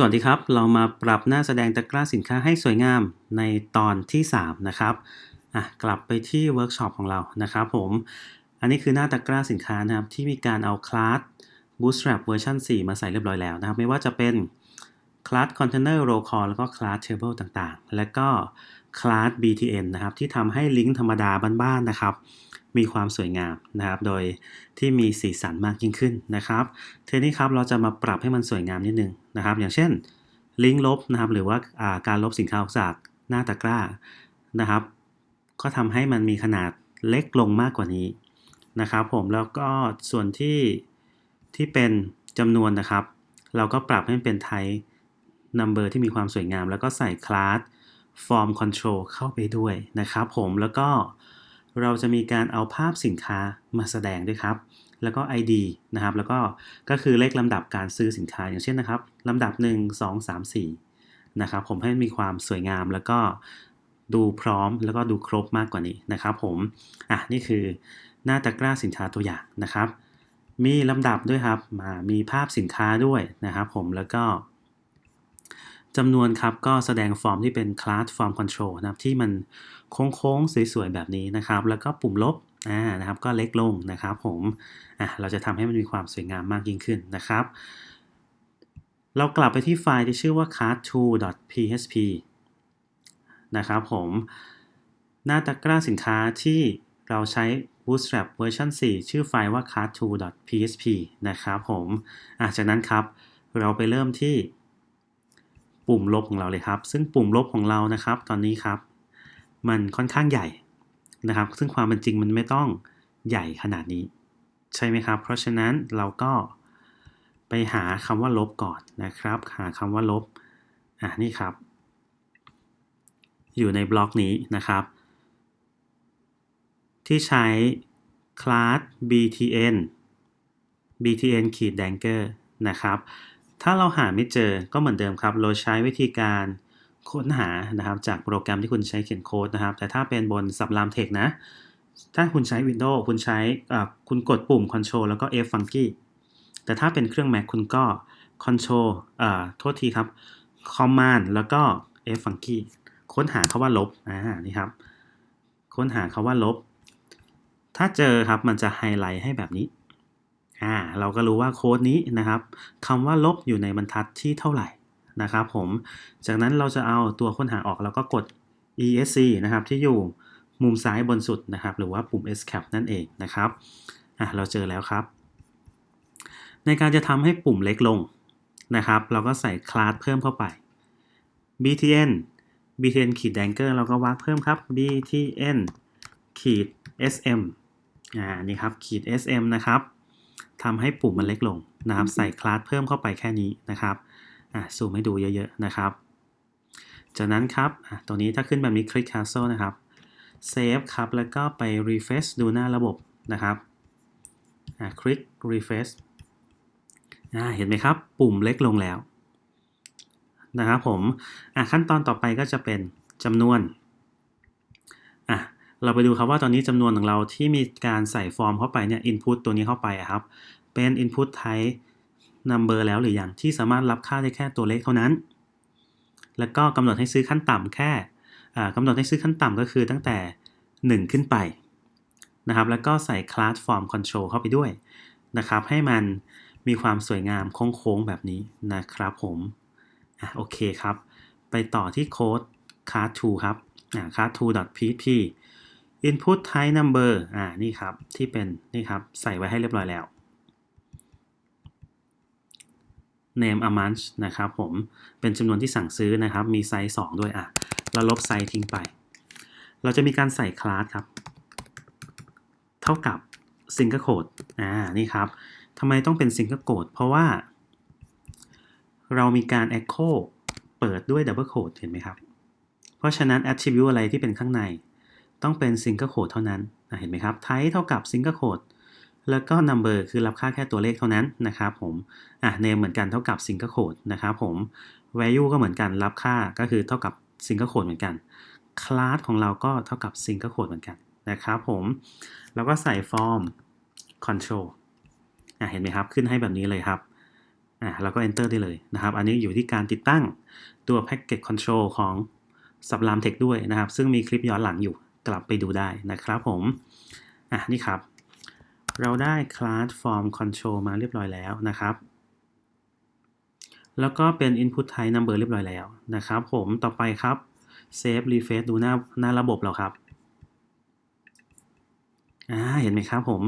สวัสดีครับ เรามาปรับหน้าแสดงตะกร้าสินค้าให้สวยงามในตอนที่ 3 นะครับอะกลับไปที่เวิร์กช็อปของเรานะครับผม อันนี้คือหน้าตะกร้าสินค้านะครับ ที่มีการเอาคลาส Bootstrap เวอร์ชัน4 มาใส่เรียบร้อยแล้วนะครับ ไม่ว่าจะเป็นคลาส Container Roll Call แล้วก็คลาส Table ต่างๆ และก็คลาส BTN นะครับ ที่ทำให้ลิงก์ธรรมดาบ้านๆนะครับ มีความสวยงามนะครับ โดยที่มีสีสันมากยิ่งขึ้นนะครับ ทีนี้ครับเราจะมาปรับให้มันสวยงามนิดนึงนะครับ อย่างเช่นลิงก์ลบนะครับ หรือว่าาการลบสินค้าออกจากหน้าตะกร้านะครับ ก็ทำให้มันมีขนาดเล็กลงมากกว่านี้นะครับ ผมแล้วก็ส่วนที่ที่เป็นจำนวนนะครับ เราก็ปรับให้มันเป็น type number ที่มีความสวยงาม แล้วก็ใส่คลาส form control เข้าไปด้วยนะครับ ผมแล้วก็ เราจะมีการเอาภาพสินค้ามาแสดงด้วยครับ แล้วก็ ID นะครับ แล้วก็ก็คือเลขลำดับการซื้อสินค้าอย่างเช่นนะครับลำดับ 1 2 3 4นะครับผมให้มีความสวยงามแล้วก็ดูพร้อมแล้วก็ดูครบมากกว่านี้นะครับผมอะนี่คือหน้าตะกร้าสินค้าตัวอย่างนะครับ มีลำดับด้วยครับมามีภาพสินค้าด้วยนะครับผมแล้วก็ จำนวนครับก็แสดงฟอร์มที่เป็น class form control นะครับที่มันโค้งๆ สวยๆ แบบนี้นะครับ แล้วก็ปุ่มลบอ่านะครับก็เล็กลงนะครับผมอะเราจะทำให้มันมีความสวยงามมากยิ่งขึ้นนะครับ เรากลับไปที่ไฟล์ที่ชื่อว่า card2.php นะครับผมหน้าตะกร้าสินค้าที่เราใช้ Bootstrap เวอร์ชัน4 ชื่อไฟล์ว่า card2.php นะครับผมอะจากนั้นครับ เราไปเริ่มที่ ปุ่มลบของเราเลยครับ ซึ่งปุ่มลบของเรานะครับ ตอนนี้ครับ มันค่อนข้างใหญ่นะครับ ซึ่งความเป็นจริงมันไม่ต้องใหญ่ขนาดนี้ ใช่ไหมครับ เพราะฉะนั้นเราก็ไปหาคำว่าลบก่อนนะครับ หาคำว่าลบอ่านี่ครับ อยู่ในบล็อกนี้นะครับ ที่ใช้คลาส btn btn ขีด danker นะครับ ถ้าเราหาไม่เจอก็เหมือนเดิมครับ เราใช้วิธีการค้นหานะครับ จากโปรแกรมที่คุณใช้เขียนโค้ดนะครับ แต่ถ้าเป็นบน Sublime Text นะ ถ้าคุณใช้ Windows คุณใช้คุณกดปุ่ม Control แล้วก็ F Funky แต่ถ้าเป็นเครื่อง Mac คุณก็ Control อ่าโทษทีครับ Command แล้วก็ F Funky ค้นหาคาว่าลบอ่านี่ครับ ค้นหาคาว่าลบ ถ้าเจอครับมันจะไฮไลท์ให้แบบนี้ อ่าเราก็รู้ว่าโค้ดนี้นะครับคำว่าลบอยู่ในบรรทัดที่เท่าไหร่นะครับผมจากนั้นเราจะเอาตัวค้นหาออกแล้วก็กด esc นะครับที่อยู่มุมซ้ายบนสุดนะครับ หรือว่าปุ่ม escape นั่นเองนะครับอะเราเจอแล้วครับ ในการจะทำให้ปุ่มเล็กลงนะครับ เราก็ใส่คลาสเพิ่มเข้าไป btn btn ขีด danker เราก็วางเพิ่มครับ btn ขีด sm อ่านี่ครับขีด sm นะครับ ทำให้ปุ่มมันเล็กลงนะครับ ใส่คลาสเพิ่มเข้าไปแค่นี้นะครับอะซูมให้ดูเยอะๆนะครับ จากนั้นครับอะตรงนี้ถ้าขึ้นแบบนี้คลิก cancel นะครับ save ครับแล้วก็ไป refresh ดูหน้าระบบนะครับอะคลิก refresh อ่าเห็นไหมครับ ปุ่มเล็กลงแล้วนะครับผมอะขั้นตอนต่อไปก็จะเป็นจำนวนอะ เราไปดูครับว่าตอนนี้จำนวนของเราที่มีการใส่ฟอร์มเข้าไปเนี่ย input ตัวนี้เข้าไปครับ เป็น input type number แล้วหรือยังที่สามารถรับค่าได้แค่ตัวเลขเท่านั้น แล้วก็กำหนดให้ซื้อขั้นต่ำแค่กำหนดให้ซื้อขั้นต่ำก็คือตั้งแต่ 1 ขึ้นไปนะครับ แล้วก็ใส่ class form control เข้าไปด้วยนะครับ ให้มันมีความสวยงามโค้งๆแบบนี้นะครับผมอโอเคครับ ไปต่อที่โค้ด card2 ครับอ่า card2.php input type number อ่า นี่ครับ ที่เป็น นี่ครับ ใส่ไว้ให้เรียบร้อยแล้ว name amount นะครับผม เป็นจำนวนที่สั่งซื้อนะครับ มีไซส์2ด้วย อะ เราลบไซส์ทิ้งไป เราจะมีการใส่คลาสครับ เท่ากับ single quote อ่า นี่ครับทำไมต้องเป็น single quote เพราะว่า เรามีการ echo เปิดด้วย double quote เห็นไหมครับ เพราะฉะนั้น attribute อะไรที่เป็นข้างใน ต้องเป็น single quote เท่านั้นเห็นไหมครับ type เท่ากับ single quote แล้วก็ number คือรับค่าแค่ตัวเลขเท่านั้นนะครับผมอะ name เหมือนกันเท่ากับ single quote นะครับผม value ก็เหมือนกันรับค่าก็คือเท่ากับ single quote เหมือนกัน class ของเราก็เท่ากับ single quote เหมือนกันนะครับผม แล้วก็ใส่ form control อะเห็นไหมครับ ขึ้นให้แบบนี้เลยครับอะเราก็ enter ได้เลยนะครับ อันนี้อยู่ที่การติดตั้งตัว package control ของ Sublime Text ด้วยนะครับ ซึ่งมีคลิปย้อนหลังอยู่ กลับไปดูได้นะครับผม อะนี่ครับ เราได้ class form control มาเรียบร้อยแล้วนะครับ แล้วก็เป็น input type number เรียบร้อยแล้วนะครับผมต่อไปครับ save refresh ดูหน้าหน้าระบบเราครับอ่าเห็นไหมครับผม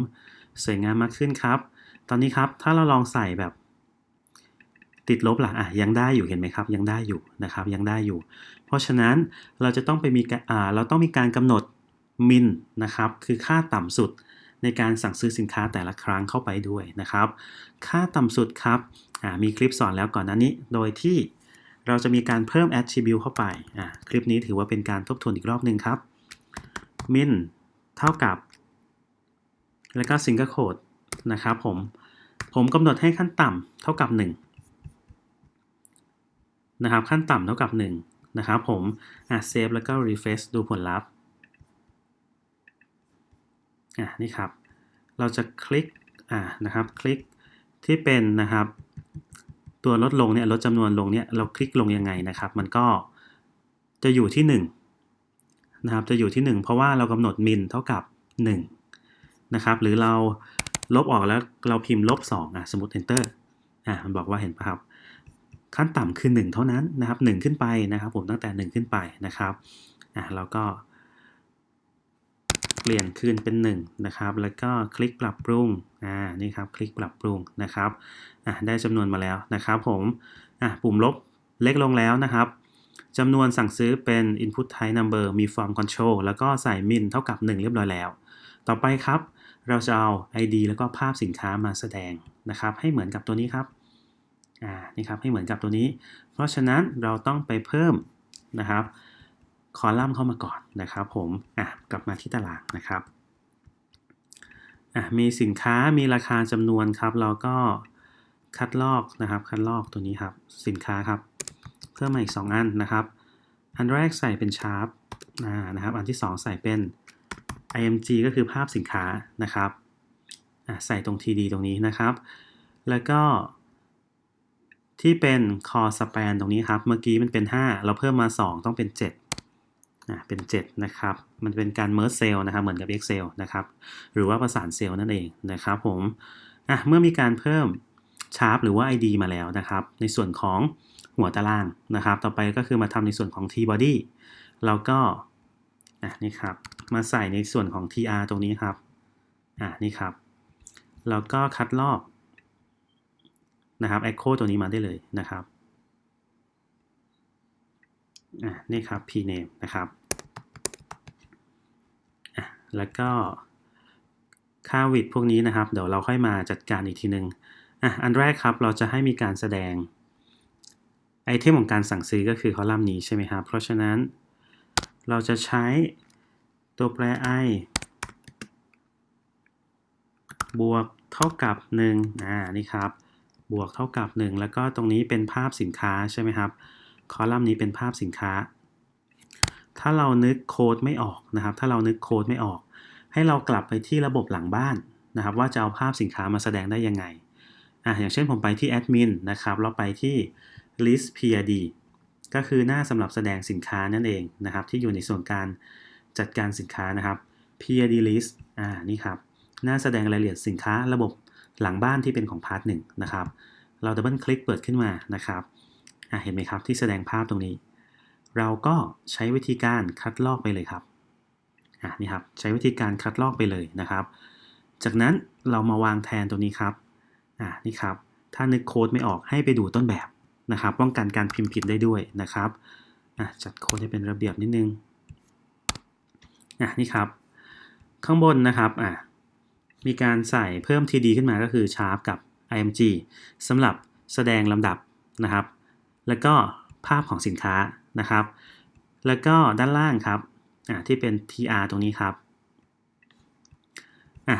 สวยงามมากขึ้นครับ ตอนนี้ครับถ้าเราลองใส่แบบติดลบล่ะอะยังได้อยู่เห็นไหมครับ ยังได้อยู่นะครับ ยังได้อยู่ เพราะฉะนั้นเราจะต้องไปมีอ่าเราต้องมีการกำหนดมินนะครับ คือค่าต่ำสุดในการสั่งซื้อสินค้าแต่ละครั้งเข้าไปด้วยนะครับ ค่าต่ำสุดครับมีคลิปสอนแล้วก่อนหน้านี้ โดยที่เราจะมีการเพิ่ม attribute เข้าไป คลิปนี้ถือว่าเป็นการทบทวนอีกรอบหนึ่งครับ min เท่ากับ แล้วก็ single quote นะครับผม ผมกำหนดให้ขั้นต่ำเท่ากับ 1 นะครับ ขั้นต่ำเท่ากับ 1 นะครับผมอะ save แล้วก็ refresh ดูผลลัพธ์อะนี่ครับ เราจะคลิกอะนะครับ คลิกที่เป็นนะครับ ตัวลดลงเนี่ยลดจำนวนลงเนี่ยเราคลิกลงยังไงนะครับ มันก็จะอยู่ที่1นะครับจะอยู่ที่ 1 เพราะว่าเรากำหนด min เท่ากับ1นะครับ หรือเราลบออกแล้วเราพิมพ์ลบ2อะสมมติ enter อะมันบอกว่าเห็นปะครับ ขั้นต่ำคือ 1 เท่านั้นนะครับ 1 ขึ้นไปนะครับ ผมตั้งแต่ 1 ขึ้นไปนะครับอะเราก็ เปลี่ยนคืนเป็น 1 นะครับ แล้วก็คลิกปรับปรุงอ่านี่ครับ คลิกปรับปรุงนะครับอะได้จำนวนมาแล้วนะครับ ผมอะปุ่มลบเล็กลงแล้วนะครับจำนวนสั่งซื้อเป็น input type number มี form control แล้วก็ใส่ min เท่ากับ 1 เรียบร้อยแล้ว ต่อไปครับ เราจะเอา ID แล้วก็ภาพสินค้ามาแสดงนะครับ ให้เหมือนกับตัวนี้ครับ อ่านี่ครับให้เหมือนกับตัวนี้ เพราะฉะนั้นเราต้องไปเพิ่มนะครับคอลัมน์เข้ามาก่อนนะครับ ผมอะกลับมาที่ตารางนะครับอะมีสินค้ามีราคาจำนวนครับเราก็คัดลอกนะครับ คัดลอกตัวนี้ครับ สินค้าครับ เพิ่มมาอีก 2 อันนะครับ อันแรกใส่เป็นชาร์ปอ่านะครับ อันที่ 2 ใส่เป็น img ก็คือภาพสินค้านะครับอะใส่ตรง td ตรงนี้นะครับ แล้วก็ ที่เป็น core span ตรงนี้ครับ เมื่อกี้มันเป็น 5 เราเพิ่มมา 2 ต้องเป็น7อะเป็น 7 นะครับ มันเป็นการ merge cell นะครับ เหมือนกับ excel นะครับ หรือว่าประสานเซลล์นั่นเองนะครับผมอะเมื่อมีการเพิ่ม sharp หรือว่า id มาแล้วนะครับ ในส่วนของหัวตารางนะครับ ต่อไปก็คือมาทำในส่วนของ t body เราก็อะนี่ครับ มาใส่ในส่วนของ tr ตรงนี้ครับอะนี่ครับ แล้วก็คัดลอก นะครับ echo ตัวนี้มาได้เลยนะครับนี่ครับ p name นะครับแล้วก็ค่าวิดพวกนี้นะครับ เดี๋ยวเราค่อยมาจัดการอีกทีนึงอะอันแรกครับเราจะให้มีการแสดงไอเทมของการสั่งซื้อก็คือคอลัมน์นี้ใช่ไหมครับ เพราะฉะนั้นเราจะใช้ตัวแปร i บวกเท่ากับ1อ่านี่ครับ บวกเท่ากับ 1 แล้วก็ตรงนี้เป็นภาพสินค้าใช่ไหมครับ คอลัมน์นี้เป็นภาพสินค้า ถ้าเรานึกโค้ดไม่ออกนะครับ ถ้าเรานึกโค้ดไม่ออก ให้เรากลับไปที่ระบบหลังบ้านนะครับ ว่าจะเอาภาพสินค้ามาแสดงได้ยังไงอะอย่างเช่นผมไปที่แอดมินนะครับเราไปที่ list prd ก็คือหน้าสำหรับแสดงสินค้านั่นเองนะครับ ที่อยู่ในส่วนการจัดการสินค้านะครับ prd list อ่านี่ครับหน้าแสดงรายละเอียดสินค้าระบบ หลังบ้านที่เป็นของพาร์ทหนึ่งนะครับ เราดับเบิลคลิกเปิดขึ้นมานะครับอะเห็นไหมครับที่แสดงภาพตรงนี้ เราก็ใช้วิธีการคัดลอกไปเลยครับอะนี่ครับใช้วิธีการคัดลอกไปเลยนะครับ จากนั้นเรามาวางแทนตรงนี้ครับอะนี่ครับ ถ้านึกโค้ดไม่ออกให้ไปดูต้นแบบนะครับป้องกันการพิมพ์ผิดได้ด้วยนะครับอะจัดโค้ดให้เป็นระเบียบนิดนึงอะนี่ครับ ข้างบนนะครับอะ มีการใส่เพิ่ม TD ขึ้นมาก็คือ Sharp กับ IMG สำหรับแสดงลำดับนะครับ แล้วก็ภาพของสินค้านะครับ แล้วก็ด้านล่างครับอะที่เป็น TR ตรงนี้ครับอะ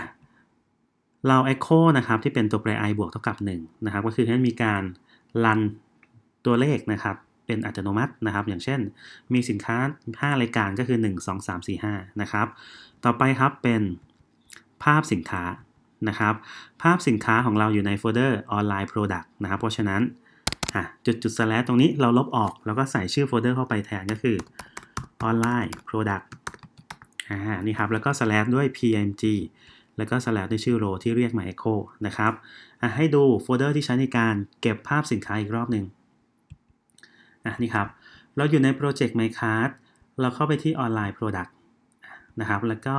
เรา echo นะครับที่เป็นตัวแปร i บวกเท่ากับ1นะครับก็คือให้มีการรันตัวเลขนะครับเป็นอัตโนมัตินะครับ อย่างเช่น มีสินค้า 5 รายการก็คือ 1 2 3 4 5นะครับต่อไปครับเป็น ภาพสินค้านะครับ ภาพสินค้าของเราอยู่ในโฟลเดอร์ online product นะครับ เพราะฉะนั้นจุดจุด slash ตรงนี้เราลบออก แล้วก็ใส่ชื่อโฟลเดอร์เข้าไปแทนก็คือ online product อ่านี่ครับ แล้วก็ slash ด้วย pmg แล้วก็ slash ด้วยชื่อโรที่เรียกมา echo นะครับให้ดูโฟลเดอร์ที่ใช้ในการเก็บภาพสินค้าอีกรอบหนึ่งอะนี่ครับ เราอยู่ในโปรเจกต์ MyCard เราเข้าไปที่ Online Product นะครับ แล้วก็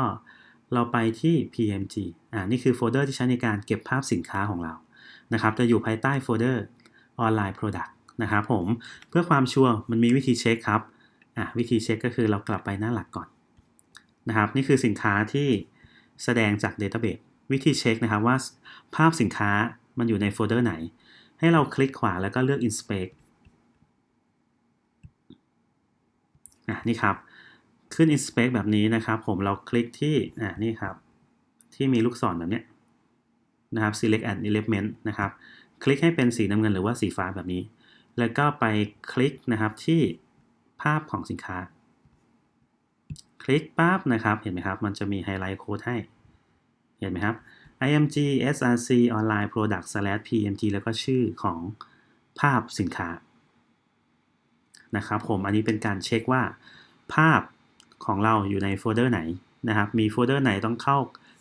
เราไปที่ PMG อ่านี่คือโฟลเดอร์ที่ใช้ในการเก็บภาพสินค้าของเรานะครับจะอยู่ภายใต้โฟลเดอร์ Online Product นะครับผมเพื่อความชัวร์มันมีวิธีเช็คครับอะวิธีเช็คก็คือเรากลับไปหน้าหลักก่อนนะครับนี่คือสินค้าที่แสดงจาก Database วิธีเช็คนะครับว่าภาพสินค้ามันอยู่ในโฟลเดอร์ไหน ให้เราคลิกขวาแล้วก็เลือก Inspect อะนี่ครับ ขึ้น inspect แบบนี้นะครับ ผมเราคลิกที่อ่านี่ครับ ที่มีลูกศรแบบเนี้ยนะครับ select an element นะครับ คลิกให้เป็นสีน้ำเงินหรือว่าสีฟ้าแบบนี้ แล้วก็ไปคลิกนะครับที่ภาพของสินค้า คลิกปั๊บนะครับ เห็นไหมครับ มันจะมีไฮไลท์โค้ดให้ เห็นไหมครับ img src online product slash pmg แล้วก็ชื่อของภาพสินค้านะครับผม อันนี้เป็นการเช็คว่าภาพ ของเราอยู่ในโฟลเดอร์ไหนนะครับ มีโฟลเดอร์ไหนต้องเข้า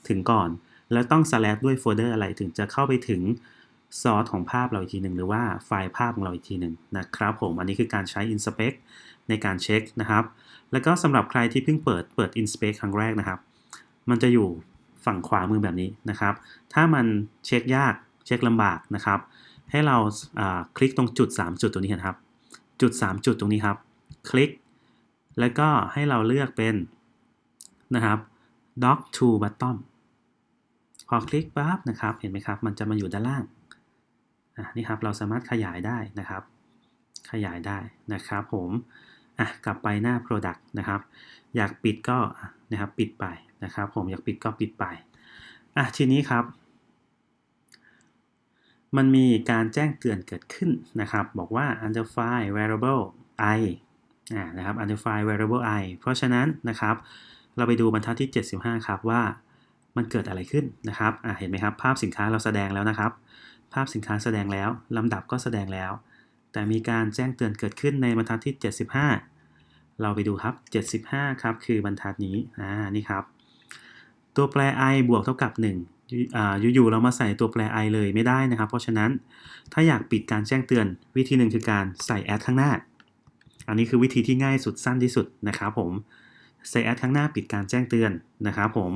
ถึงก่อน แล้วต้อง slash ด้วยโฟลเดอร์อะไรถึงจะเข้าไปถึงซอสของภาพเราอีกทีหนึ่งหรือว่าไฟล์ภาพของเราอีกทีหนึ่งนะครับผมอันนี้คือการใช้ inspect ในการเช็คนะครับ แล้วก็สำหรับใครที่เพิ่งเปิดเปิด inspect ครั้งแรกนะครับ มันจะอยู่ฝั่งขวามือแบบนี้นะครับ ถ้ามันเช็คยากเช็คลำบากนะครับ ให้เราคลิกตรงจุด 3 จุดตรงนี้นครับ จุด 3 จุดตรงนี้ครับ คลิก แล้วก็ให้เราเลือกเป็นนะครับ dock to bottom พอคลิกปั๊บนะครับ เห็นไหมครับ มันจะมาอยู่ด้านล่างนี่ครับ เราสามารถขยายได้นะครับ ขยายได้นะครับผมอะกลับไปหน้า product นะครับ อยากปิดก็นะครับปิดไปนะครับ ผมอยากปิดก็ปิดไปอะทีนี้ครับ มันมีการแจ้งเตือนเกิดขึ้นนะครับ บอกว่า under file variable i นะครับ under file variable i เพราะฉะนั้นนะครับ เราไปดูบรรทัดที่ 75 ครับว่ามันเกิดอะไรขึ้นนะครับเห็นไหมครับ ภาพสินค้าเราแสดงแล้วนะครับ ภาพสินค้าแสดงแล้ว ลำดับก็แสดงแล้ว แต่มีการแจ้งเตือนเกิดขึ้นในบรรทัดที่ 75 เราไปดูครับ 75 ครับ คือบรรทัดนี้อ่านี่ครับ ตัวแปร i บวกเท่ากับ 1อยู่ๆเรามาใส่ตัวแปร i เลยไม่ได้นะครับ เพราะฉะนั้นถ้าอยากปิดการแจ้งเตือนวิธีหนึ่งคือการใส่ add ข้างหน้า อันนี้คือวิธีที่ง่ายสุดสั้นที่สุดนะครับผมใส่ add ข้างหน้าปิดการแจ้งเตือนนะครับผม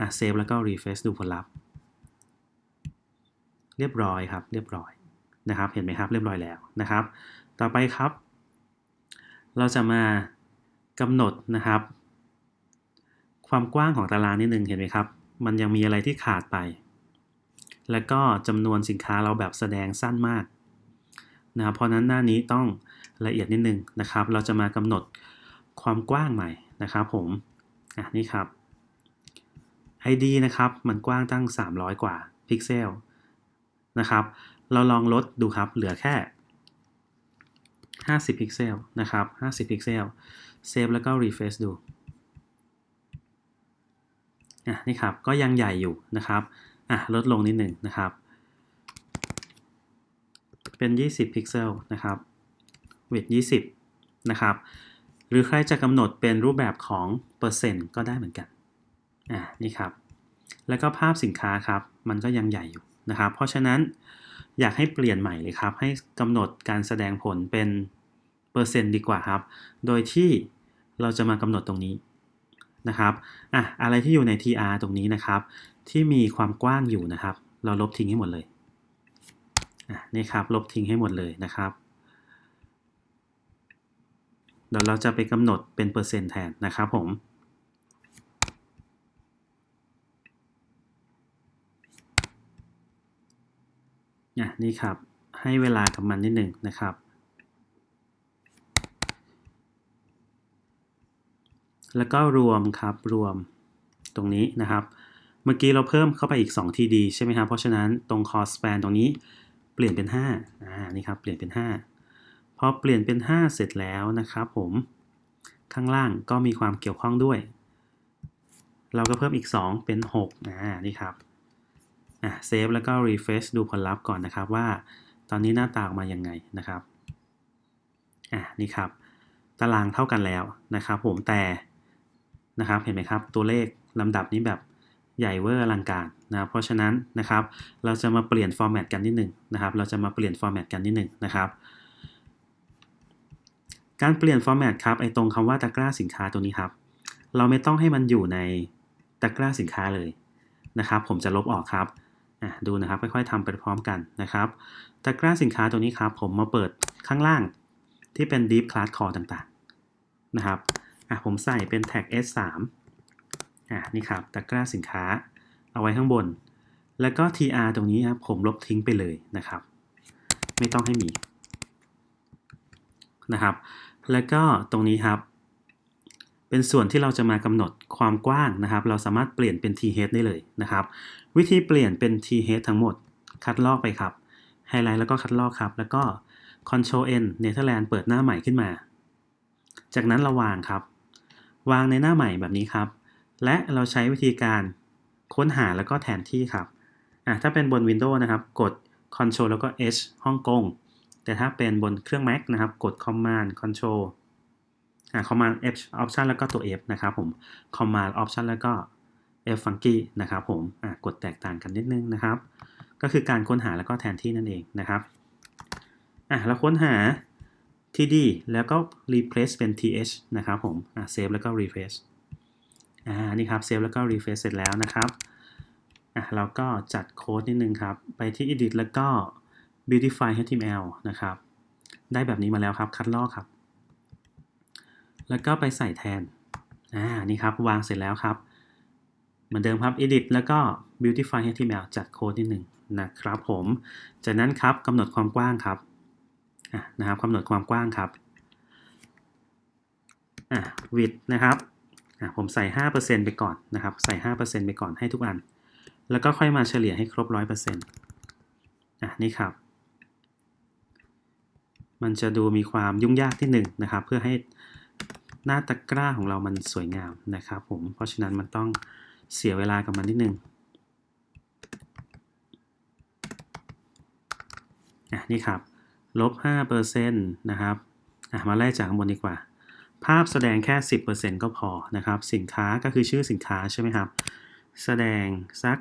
อะเซฟแล้วก็ refresh ดูผลลัพธ์ เรียบร้อยครับ เรียบร้อยนะครับ เห็นไหมครับ เรียบร้อยแล้วนะครับ ต่อไปครับ เราจะมากำหนดนะครับ ความกว้างของตารางนิดนึง เห็นไหมครับ มันยังมีอะไรที่ขาดไป แล้วก็จำนวนสินค้าเราแบบแสดงสั้นมากนะครับเพราะนั้นหน้านี้ต้อง ละเอียดนิดนึงนะครับ เราจะมากำหนดความกว้างใหม่นะครับผมอะนี่ครับ ID นะครับมันกว้างตั้ง 300 กว่าพิกเซลนะครับ เราลองลดดูครับเหลือแค่ 50 พิกเซลนะครับ 50 พิกเซลเซฟแล้วก็ refresh ดูอะนี่ครับก็ยังใหญ่อยู่นะครับอะลดลงนิดหนึ่งนะครับ เป็น 20 พิกเซลนะครับ width 20 นะครับ หรือใครจะกำหนดเป็นรูปแบบของเปอร์เซ็นต์ก็ได้เหมือนกัน อ่า นี่ครับ แล้วก็ภาพสินค้าครับ มันก็ยังใหญ่อยู่นะครับ เพราะฉะนั้นอยากให้เปลี่ยนใหม่เลยครับ ให้กำหนดการแสดงผลเป็นเปอร์เซ็นต์ดีกว่าครับ โดยที่เราจะมากำหนดตรงนี้นะครับอะอะไรที่อยู่ใน tr ตรงนี้นะครับ ที่มีความกว้างอยู่นะครับ เราลบทิ้งให้หมดเลยอะนี่ครับ ลบทิ้งให้หมดเลยนะครับ เดี๋ยวเราจะไปกำหนดเป็นเปอร์เซ็นต์แทนนะครับผม นี่ครับ ให้เวลากับมันนิดหนึ่งนะครับ แล้วก็รวมครับรวมตรงนี้นะครับ เมื่อกี้เราเพิ่มเข้าไปอีก 2 TD ใช่ไหมครับ เพราะฉะนั้นตรง cost span ตรงนี้เปลี่ยนเป็น5อ่านี่ครับ เปลี่ยนเป็น 5 อเปลี่ยนเป็น 5 เสร็จแล้วนะครับผมข้างล่างก็มีความเกี่ยวข้องด้วย เราก็เพิ่มอีก 2 เป็น6อ่านี่ครับอะเซฟแล้วก็ refresh ดูผลลัพธ์ก่อนนะครับว่า ตอนนี้หน้าตาออกมายังไงนะครับอะนี่ครับ ตารางเท่ากันแล้วนะครับ ผมแต่นะครับเห็นไหมครับตัวเลขลำดับนี้แบบใหญ่เวอร์อลังการนะรเพราะฉะนั้นนะครับ เราจะมาเปลี่ยนฟอร์แมตกันนิดหนึ่งนะครับ เราจะมาเปลี่ยนฟอร์แมตกันนิดหนึ่งนะครับ การเปลี่ยนฟอร์แมตครับไอตรงคำว่าตะกร้าสินค้าตัวนี้ครับ เราไม่ต้องให้มันอยู่ในตะกร้าสินค้าเลยนะครับ ผมจะลบออกครับดูนะครับค่อยๆทำไปพร้อมกันนะครับตะกร้าสินค้าตัวนี้ครับ ผมมาเปิดข้างล่างที่เป็น deep class core ต่างๆนะครับผมใส่เป็น tag s3 อะนี่ครับตะกร้าสินค้าเอาไว้ข้างบน แล้วก็ tr ตรงนี้ครับผมลบทิ้งไปเลยนะครับ ไม่ต้องให้มีนะครับ แล้วก็ตรงนี้ครับ เป็นส่วนที่เราจะมากำหนดความกว้างนะครับ เราสามารถเปลี่ยนเป็น th ได้เลยนะครับ วิธีเปลี่ยนเป็น th ทั้งหมด คัดลอกไปครับไฮไลท์แล้วก็คัดลอกครับ แล้วก็ Ctrl N Netherlands เปิดหน้าใหม่ขึ้นมา จากนั้นเราวางครับ วางในหน้าใหม่แบบนี้ครับ และเราใช้วิธีการค้นหาแล้วก็แทนที่ครับอะถ้าเป็นบน Windows นะครับ กด Ctrl แล้วก็ H ฮ่องกง แต่ถ้าเป็นบนเครื่อง Mac นะครับ กด Command Ctrl อ่า Command F Option แล้วก็ตัว F นะครับผม Command Option แล้วก็ F Funky นะครับผมอ่ากดแตกต่างกันนิดนึงนะครับ ก็คือการค้นหาแล้วก็แทนที่นั่นเองนะครับอะเราค้นหา td แล้วก็ replace เป็น th นะครับผมอะ save แล้วก็ refresh อ่า นี่ครับ save แล้วก็ refresh เสร็จแล้วนะครับอะเราก็จัดโค้ดนิดนึงครับ ไปที่ edit แล้วก็ beautify html นะครับ ได้แบบนี้มาแล้วครับ คัดลอกครับ แล้วก็ไปใส่แทน อ่า นี่ครับ วางเสร็จแล้วครับ เหมือนเดิมครับ edit แล้วก็ beautify html จัดโค้ดนิดหนึ่งนะครับผม จากนั้นครับกำหนดความกว้างครับ อะนะครับกำหนดความกว้างครับ อะ width นะครับผมใส่ 5%ไปก่อนนะครับ ใส่ 5%ไปก่อนให้ทุกอัน แล้วก็ค่อยมาเฉลี่ยให้ครบ 100%อะนี่ครับ มันจะดูมีความยุ่งยากที่หนึ่งนะครับ เพื่อให้หน้าตะกร้าของเรามันสวยงามนะครับผม เพราะฉะนั้นมันต้องเสียเวลากับมันนิดนึงอะนี่ครับ ลบ5%นะครับอะมาไล่จากข้างบนดีกว่า ภาพแสดงแค่ 10%ก็พอนะครับ สินค้าก็คือชื่อสินค้าใช่ไหมครับ แสดงสัก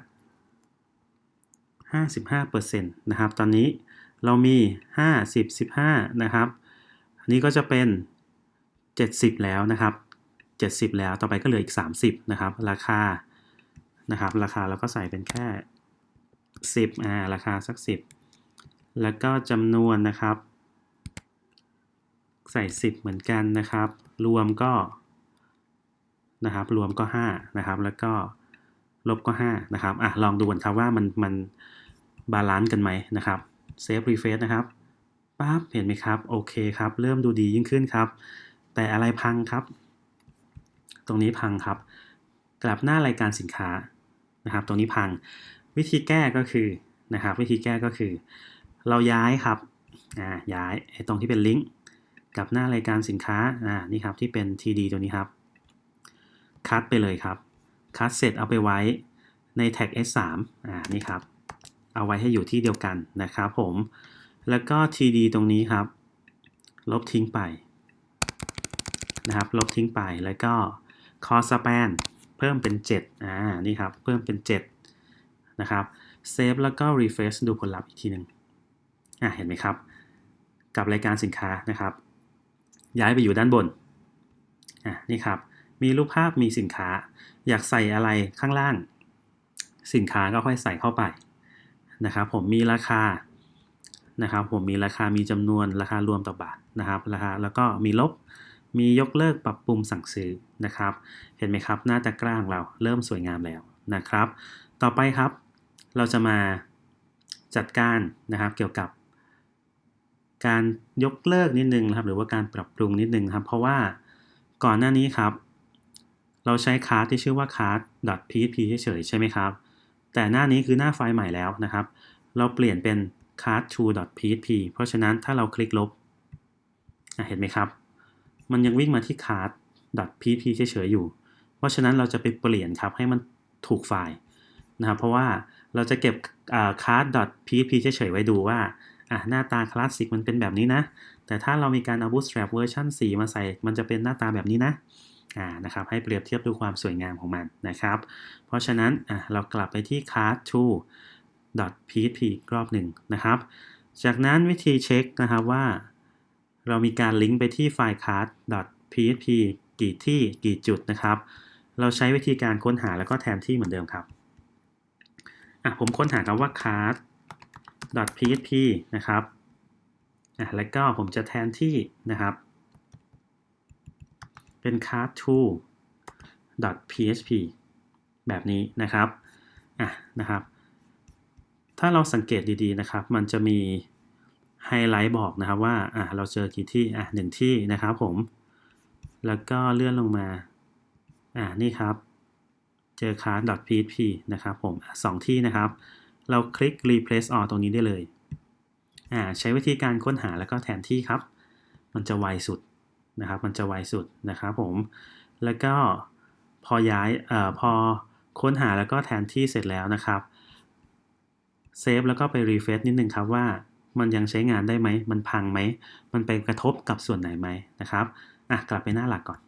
55%นะครับ ตอนนี้ เรามี50 15 นะครับ อันนี้ก็จะเป็น 70 แล้วนะครับ 70 แล้วต่อไปก็เหลืออีก 30 นะครับ ราคานะครับ ราคาเราก็ใส่เป็นแค่ 10อ่าราคาสัก 10 แล้วก็จำนวนนะครับ ใส่ 10 เหมือนกันนะครับ รวมก็นะครับ รวมก็ 5 นะครับ แล้วก็ลบก็ 5 นะครับ อะ ลองดูกันครับว่ามันมันบาลานซ์กันไหมนะครับ เซฟรีเฟซนะครับปั๊บเห็นไหมครับ โอเคครับ เริ่มดูดียิ่งขึ้นครับ แต่อะไรพังครับ ตรงนี้พังครับ กลับหน้ารายการสินค้านะครับ ตรงนี้พัง วิธีแก้ก็คือนะครับ วิธีแก้ก็คือ เราย้ายครับอ่าย้ายไอ้ตรงที่เป็นลิงก์กับหน้ารายการสินค้าอ่านี่ครับที่เป็น TD ตัวนี้ครับ คัดไปเลยครับ คัดเสร็จเอาไปไว้ในแท็ก S3 อ่านี่ครับ เอาไว้ให้อยู่ที่เดียวกันนะครับผม แล้วก็ TD ตรงนี้ครับ ลบทิ้งไปนะครับ ลบทิ้งไปแล้วก็ cost span เพิ่มเป็น 7 อ่า นี่ครับ เพิ่มเป็น 7 นะครับ เซฟแล้วก็ refresh ดูผลลัพธ์อีกทีหนึ่งอ่าเห็นไหมครับ กับรายการสินค้านะครับ ย้ายไปอยู่ด้านบน อ่านี่ครับ มีรูปภาพมีสินค้า อยากใส่อะไรข้างล่าง สินค้าก็ค่อยใส่เข้าไป นะครับผมมีราคานะครับผมมีราคามีจำนวนราคารวมต่อบาทนะครับราคาแล้วก็มีลบมียกเลิกปรับปรุงสั่งซื้อนะครับ เห็นไหมครับ หน้าตะกร้าของเราเริ่มสวยงามแล้วนะครับ ต่อไปครับเราจะมาจัดการนะครับเกี่ยวกับ การยกเลิกนิดนึงนะครับ หรือว่าการปรับปรุงนิดนึงครับ เพราะว่าก่อนหน้านี้ครับ เราใช้คลาสที่ชื่อว่า class.php เฉยๆใช่ไหมครับ แต่หน้านี้คือหน้าไฟล์ใหม่แล้วนะครับ เราเปลี่ยนเป็น class2.php เพราะฉะนั้นถ้าเราคลิกลบ เห็นไหมครับ มันยังวิ่งมาที่ class.php เฉยๆอยู่ เพราะฉะนั้นเราจะไปเปลี่ยนครับให้มันถูกไฟล์นะครับ เพราะว่าเราจะเก็บ class .php เฉยๆไว้ดูว่าหน้าตาคลาสสิกมันเป็นแบบนี้นะ แต่ถ้าเรามีการเอา bootstrap เวอร์ชัน4 มาใส่ มันจะเป็นหน้าตาแบบนี้นะ นะครับให้เปรียบเทียบดูความสวยงามของมันนะครับ เพราะฉะนั้นอะเรากลับไปที่ class to .php อีกรอบหนึ่งนะครับ จากนั้นวิธีเช็คนะครับว่า เรามีการลิงก์ไปที่ไฟล์ class .php กี่ที่กี่จุดนะครับ เราใช้วิธีการค้นหาแล้วก็แทนที่เหมือนเดิมครับอะผมค้นหาคำว่า class .php นะครับอะแล้วก็ผมจะแทนที่นะครับ เป็น class to .php แบบนี้นะครับอะนะครับ ถ้าเราสังเกตดีๆนะครับ มันจะมีไฮไลท์บอกนะครับว่าอะเราเจอกี่ที่อะหนึ่งที่นะครับผม แล้วก็เลื่อนลงมาอ่านี่ครับ เจอ class .php นะครับผมอะสองที่นะครับ เราคลิก replace all ตรงนี้ได้เลยอ่าใช้วิธีการค้นหาแล้วก็แทนที่ครับ มันจะไวสุด นะครับ มันจะไวสุดนะครับผม แล้วก็พอย้ายเอ่อพอค้นหาแล้วก็แทนที่เสร็จแล้วนะครับเซฟแล้วก็ไปรีเฟซนิดนึงครับว่ามันยังใช้งานได้ไหม มันพังไหม มันไปกระทบกับส่วนไหนไหมนะครับอะกลับไปหน้าหลักก่อน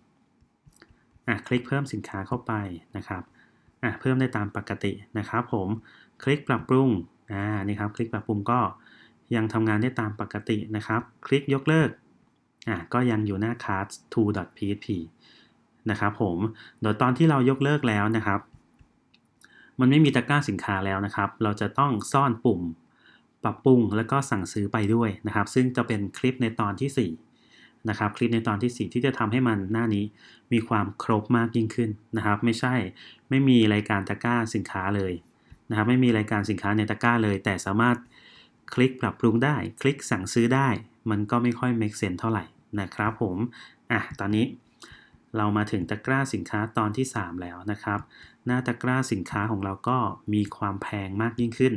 อะคลิกเพิ่มสินค้าเข้าไปนะครับอะเพิ่มได้ตามปกตินะครับผมคลิกปรับปรุงอ่านี่ครับ คลิกปรับปรุงก็ยังทำงานได้ตามปกตินะครับ คลิกยกเลิก อะก็ยังอยู่หน้า class to.php นะครับผมโดยตอนที่เรายกเลิกแล้วนะครับ มันไม่มีตะกร้าสินค้าแล้วนะครับ เราจะต้องซ่อนปุ่มปรับปรุงแล้วก็สั่งซื้อไปด้วยนะครับ ซึ่งจะเป็นคลิปในตอนที่ 4 นะครับ คลิปในตอนที่ 4 ที่จะทำให้มันหน้านี้มีความครบมากยิ่งขึ้นนะครับ ไม่ใช่ไม่มีรายการตะกร้าสินค้าเลยนะครับ ไม่มีรายการสินค้าในตะกร้าเลย แต่สามารถคลิกปรับปรุงได้ คลิกสั่งซื้อได้ มันก็ไม่ค่อย make sense เท่าไหร่นะครับผมอะตอนนี้เรามาถึงตะกร้าสินค้าตอนที่ 3 แล้วนะครับ หน้าตะกร้าสินค้าของเราก็มีความแพงมากยิ่งขึ้น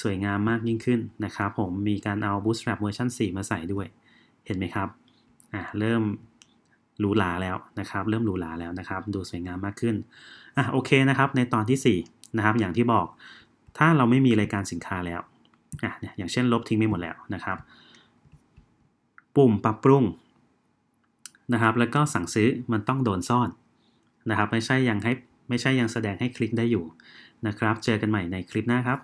สวยงามมากยิ่งขึ้นนะครับผมมีการเอา Bootstrap เวอร์ชัน4 มาใส่ด้วย เห็นไหมครับอะเริ่มหรูหราแล้วนะครับ เริ่มหรูหราแล้วนะครับ ดูสวยงามมากขึ้นอะโอเคนะครับ ในตอนที่4นะครับอย่างที่บอกถ้าเราไม่มีรายการสินค้าแล้วอะอย่างเช่นลบทิ้งไปหมดแล้วนะครับ ปุ่มปรับปรุงนะครับ แล้วก็สั่งซื้อมันต้องโดนซ่อนนะครับ ไม่ใช่ยังให้ไม่ใช่ยังแสดงให้คลิกได้อยู่นะครับ เจอกันใหม่ในคลิปหน้าครับ